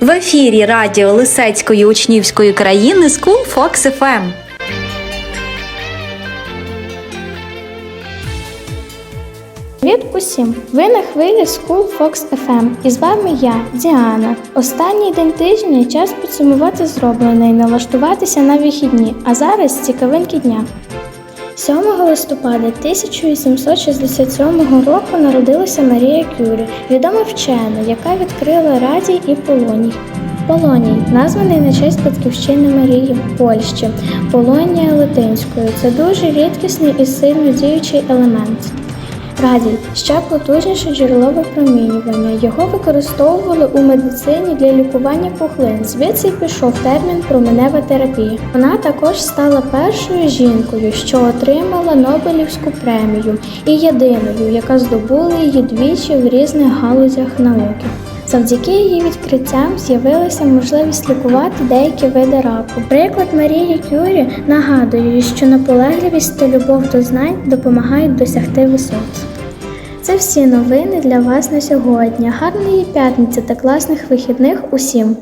В ефірі радіо Лисецької учнівської країни School Fox FM. Привіт усім! Ви на хвилі School Fox FM і з вами я, Діана. Останній день тижня час підсумувати зроблене і налаштуватися на вихідні, а зараз цікавинки дня. 7 листопада 1867 року народилася Марія Кюрі, відома вчена, яка відкрила радій і полоній. Полоній названий на честь батьківщини Марії Польщі, полонія латинською. Це дуже рідкісний і сильно діючий елемент. Радій ще потужніше джерело випромінювання. Його використовували у медицині для лікування пухлин. Звідси пішов термін променева терапія. Вона також стала першою жінкою, що отримала Нобелівську премію, і єдиною, яка здобула її двічі в різних галузях науки. Завдяки її відкриттям з'явилася можливість лікувати деякі види раку. Приклад Марії Кюрі нагадує, що наполегливість та любов до знань допомагають досягти висот. Це всі новини для вас на сьогодні. Гарної п'ятниці та класних вихідних усім!